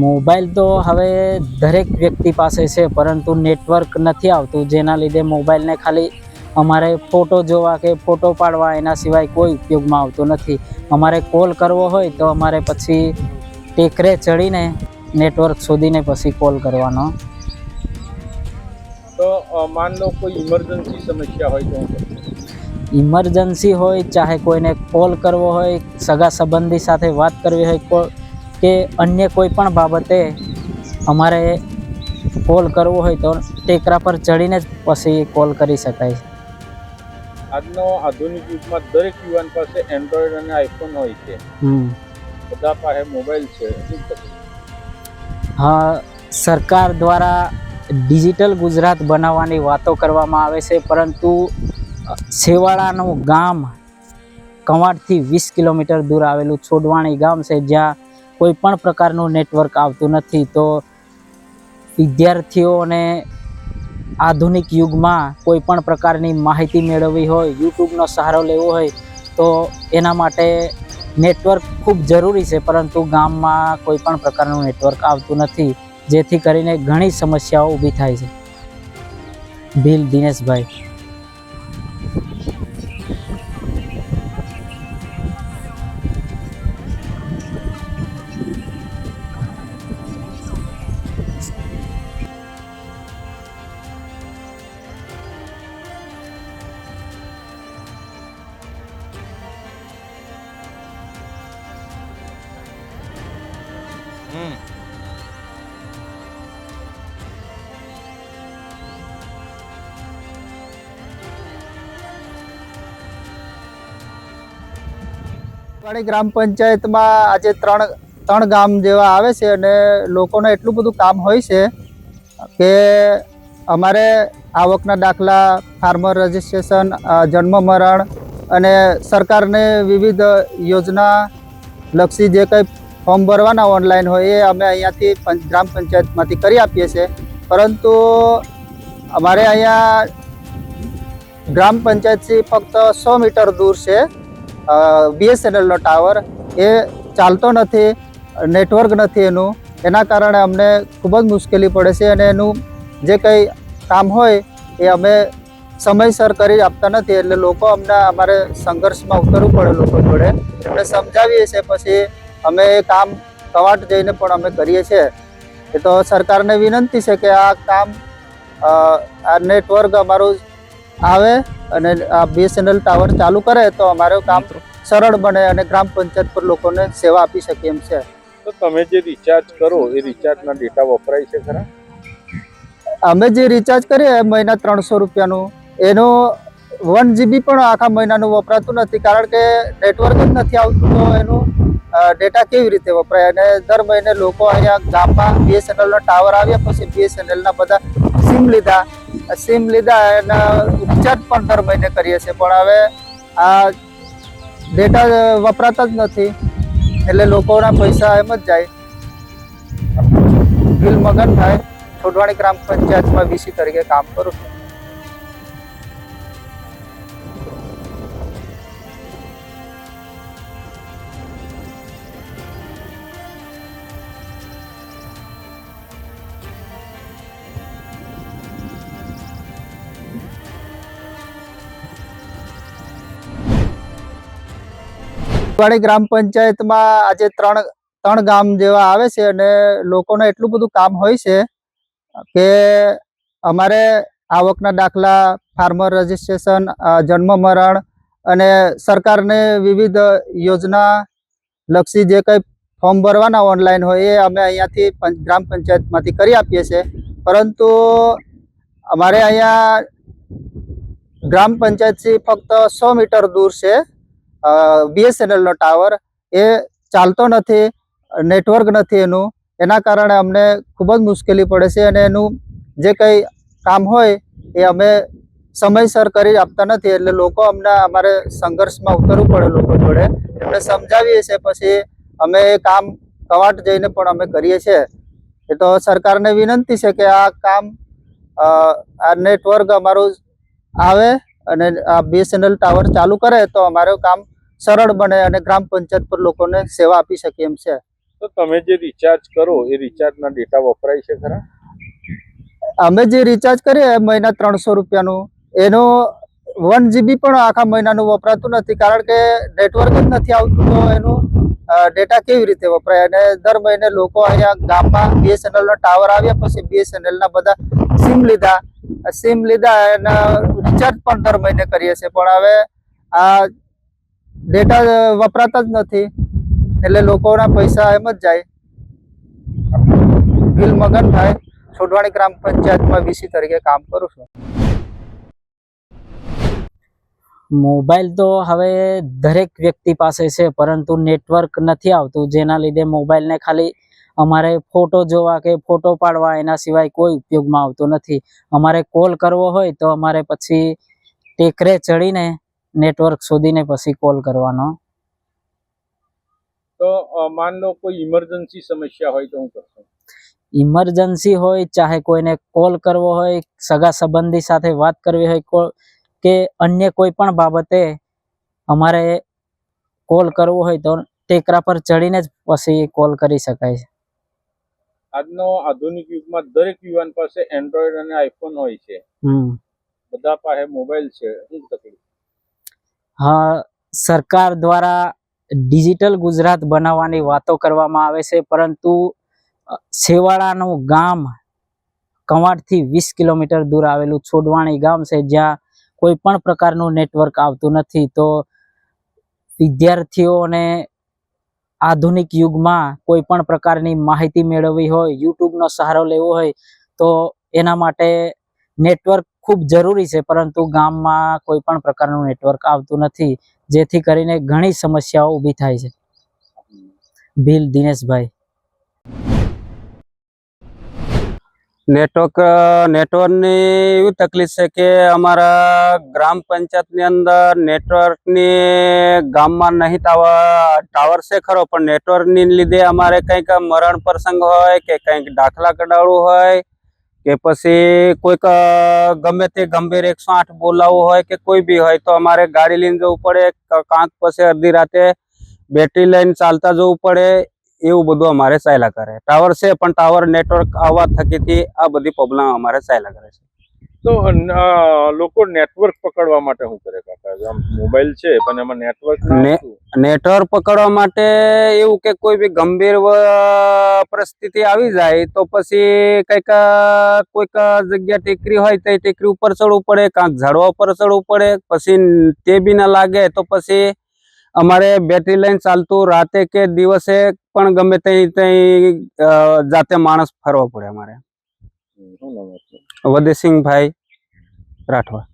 Mobile તો હવે દરેક વ્યક્તિ પાસે છે પરંતુ નેટવર્ક નથી આવતું જેના લીધે મોબાઈલને ખાલી અમારે ફોટો જોવા કે ફોટો પાડવા એના સિવાય કોઈ ઉપયોગમાં આવતો નથી. અમારે કોલ કરવો હોય તો અમારે પછી ટેકરે ચડીને નેટવર્ક શોધીને પછી કોલ કરવાનો. તો માન લો કોઈ ઇમરજન્સી સમસ્યા હોય તો? ઇમરજન્સી હોય ચાહે કોઈને કોલ કરવો હોય સગા સંબંધી સાથે વાત કરવી હોય કો- અન્ય કોઈ પણ બાબતે અમારે કોલ કરવો હોય તો ટેકરા પર ચડીને જ પછી કોલ કરી શકાય આજનો આધુનિક યુગમાં દરેક યુવાન પાસે એન્ડ્રોઈડ અને આઈફોન હોય છે. હમ. બધા પાસે મોબાઈલ છે. હા સરકાર દ્વારા ડિજિટલ ગુજરાત બનાવવાની વાતો કરવામાં આવે છે પરંતુ છેવાડાનું ગામ કવાંટથી વીસ કિલોમીટર દૂર આવેલું છોડવાણી ગામ છે જ્યાં કોઈ પણ પ્રકારનું નેટવર્ક આવતું નથી, તો વિદ્યાર્થીઓને આધુનિક યુગમાં કોઈ પણ પ્રકારની માહિતી મેળવવી હોય, યુટ્યુબનો સહારો લેવો હોય, તો એના માટે નેટવર્ક ખૂબ જરૂરી છે, પરંતુ ગામમાં કોઈ પણ પ્રકારનું નેટવર્ક આવતું નથી, જેથી કરીને ઘણી સમસ્યાઓ ઊભી થાય છે. ભીલ દિનેશભાઈ. વાડી ગ્રામ પંચાયતમાં આજે ત્રણ ત્રણ ગામ જેવા આવે છે અને લોકોને એટલું બધું કામ હોય છે કે અમારે આવકના દાખલા ફાર્મર રજિસ્ટ્રેશન જન્મ મરણ અને સરકારને વિવિધ યોજના લક્ષી જે કંઈ ફોર્મ ભરવાના ઓનલાઈન હોય એ અમે અહીંયાથી ગ્રામ પંચાયતમાંથી કરી આપીએ છીએ. પરંતુ અમારે અહીંયા ગ્રામ પંચાયતથી ફક્ત સો મીટર દૂર છે. બીએસએનએલનો ટાવર એ ચાલતો નથી, નેટવર્ક નથી એનું. એના કારણે અમને ખૂબ જ મુશ્કેલી પડે છે અને એનું જે કંઈ કામ હોય એ અમે સમયસર કરી આપતા નથી એટલે લોકો અમને અમારે સંઘર્ષમાં ઉતરવું પડે લોકો જોડે એમને સમજાવીએ છીએ પછી અમે એ કામ કવાટ જઈને પણ અમે કરીએ છીએ. એ તો સરકારને વિનંતી છે કે આ કામ આ નેટવર્ક અમારું આવે અને આ બીએસએનએલ ટાવર ચાલુ કરે તો અમારું કામ સરળ બને અને ગ્રામ પંચાયત પર લોકોને સેવા આપી શકીએ એમ છે. તો તમે જે રિચાર્જ કરો એ રિચાર્જના ડેટા વપરાય છે ખરા? અમે જે રિચાર્જ કરીએ મહિના ત્રણસો રૂપિયાનું. એનું વન જીબી પણ આખા મહિનાનું વપરાતું નથી કારણ કે નેટવર્ક જ નથી આવતું તો એનું ડેટા કેવી રીતે વપરાય? અને દર મહિને લોકો અહીંયા ગામમાં બીએસએનએલનો ટાવર આવ્યા પછી બીએસએનએલના બધા સિમ લીધા. સિમ લીધા એના ઉપચાર પણ દર મહિને કરીએ છીએ, પણ હવે આ ડેટા વપરાતા જ નથી, એટલે લોકોના પૈસા એમ જ જાય. બિલ મગન થાય છોડવાણી ગ્રામ પંચાયતમાં વીસી તરીકે કામ કરું છું. વાડી ગ્રામ પંચાયતમાં આજે ત્રણ ત્રણ ગામ જેવા આવે છે અને લોકોને એટલું બધું કામ હોય છે કે અમારે આવકના દાખલા ફાર્મર રજિસ્ટ્રેશન જન્મ મરણ અને સરકારને વિવિધ યોજના લક્ષી જે કંઈ ફોર્મ ભરવાના ઓનલાઈન હોય એ અમે અહીંયાથી ગ્રામ પંચાયતમાંથી કરી આપીએ છીએ. પરંતુ અમારે અહીંયા ગ્રામ પંચાયતથી ફક્ત સો મીટર દૂર છે. બીએસએનએલનો ટાવર એ ચાલતો નથી, નેટવર્ક નથી એનું. એના કારણે અમને ખૂબ જ મુશ્કેલી પડે છે અને એનું જે કંઈ કામ હોય એ અમે સમયસર કરી આપતા નથી એટલે લોકો અમને અમારે સંઘર્ષમાં ઉતરવું પડે લોકો જોડે. એમને સમજાવીએ છીએ, પછી અમે એ કામ કવાટ જઈને પણ અમે કરીએ છીએ. એ તો સરકારને વિનંતી છે કે આ કામ આ નેટવર્ક અમારું આવે અને આ બીએસએનએલ ટાવર ચાલુ કરે તો અમારું કામ સરળ બને અને ગ્રામ પંચાયત પર લોકોને સેવા આપી શકીએ એમ છે. તો તમે જે રિચાર્જ કરો એ રિચાર્જના ડેટા વપરાય છે ખરા? અમે જે રિચાર્જ કરીએ મહિના ત્રણસો રૂપિયાનું. એનું વન જીબી પણ આખા મહિનાનું વપરાતું નથી કારણ કે નેટવર્ક જ નથી આવતું તો એનું ડેટા કેવી રીતે વપરાય? અને દર મહિને લોકો અહીંયા ગામમાં બીએસએનએલનો ટાવર આવ્યા પછી બીએસએનએલના બધા સિમ લીધા. સિમ લીધા અને રિચાર્જ પણ દર મહિને કરીએ છીએ. પણ હવે આ ડેટા વપરાતા જ નથી. એટલે લોકોના પૈસા એમ જ જાય. બિલ મગનભાઈ છોડવાણી ગ્રામ પંચાયતમાં વીસી તરીકે કામ કરું છું. મોબાઈલ તો હવે દરેક વ્યક્તિ પાસે છે, પરંતુ નેટવર્ક નથી આવતું, જેના લીધે મોબાઈલને ખાલી અમારે ફોટો જોવા કે ફોટો પાડવા એના સિવાય કોઈ ઉપયોગમાં આવતો નથી. અમારે કોલ કરવો હોય તો અમારે પછી ટેકરે ચડીને નેટવર્ક શોધીને પછી કોલ કરવાનો. તો માન લો કોઈ ઇમરજન્સી સમસ્યા હોય તો હું કરશો? ઇમરજન્સી હોય ચાહે કોઈને કોલ કરવો હોય સગા સંબંધી સાથે વાત કરવી હોય કો- અન્ય કોઈ પણ બાબતે અમારે કોલ કરવો હોય તો ટેકરા પર ચડીને જ પછી કોલ કરી શકાય છે. આજનો આધુનિક યુગમાં દરેક યુવાન પાસે એન્ડ્રોઈડ અને આઈફોન હોય છે. બધા પાસે મોબાઈલ છે. શું તકલીફ? સરકાર દ્વારા ડિજિટલ ગુજરાત બનાવવાની વાતો કરવામાં આવે છે, પરંતુ સેવાળાનું ગામ કવાંટથી વીસ કિલોમીટર દૂર આવેલું છોડવાણી ગામ છે, જ્યાં કોઈ પણ પ્રકારનું નેટવર્ક આવતું નથી, તો વિદ્યાર્થીઓને આધુનિક યુગમાં કોઈ પણ પ્રકારની માહિતી મેળવવી હોય, યુટ્યુબનો સહારો લેવો હોય, તો એના માટે નેટવર્ક ખૂબ જરૂરી છે, પરંતુ ગામમાં કોઈ પણ પ્રકારનું નેટવર્ક આવતું નથી, જેથી કરીને ઘણી સમસ્યાઓ ઊભી થાય છે. ભીલ દિનેશભાઈ. નેટવર્ક નેટવર્કની એવી તકલીફ છે કે અમારા ગ્રામ પંચાયતની અંદર નેટવર્કની ગામમાં નહીં ટાવર ટાવર છે ખરો, પણ નેટવર્કની લીધે અમારે કંઈક મરણ પ્રસંગ હોય કે કંઈક દાખલા કઢાવવું હોય કે પછી કોઈક ગમે તે ગંભીર એકસો આઠ બોલાવવું હોય કે કોઈ બી હોય તો અમારે ગાડી લઈને જવું પડે કાંક પછી અડધી રાતે બેટરી લઈને ચાલતા જવું પડે, એવું બધું અમારે ચાલ્યા કરે. ટાવર છે, પણ ટાવર નેટવર્ક આવવા થકીથી આ બધી પ્રોબ્લેમ અમારે ચાલ્યા કરે છે. તો લોકો નેટવર્ક પકડવા માટે શું કરે કાકા મોબાઈલ છે પણ એમાં નેટવર્ક નેટવર્ક પકડવા માટે એવું કે કોઈ બી ગંભીર પરિસ્થિતિ આવી જાય તો પછી કંઈક કોઈક જગ્યા ટેકરી હોય તો ટેકરી ઉપર ચડવું પડે કાંક ઝાડવા ઉપર ચડવું પડે પછી તે બી ના લાગે તો પછી અમારે બેટરી લાઈન ચાલતું રાતે કે દિવસે પણ ગમે ત્યાં ત્યાં જાતે માણસ ફરવા પડે અમારે? વદેસિંહભાઈ રાઠવા.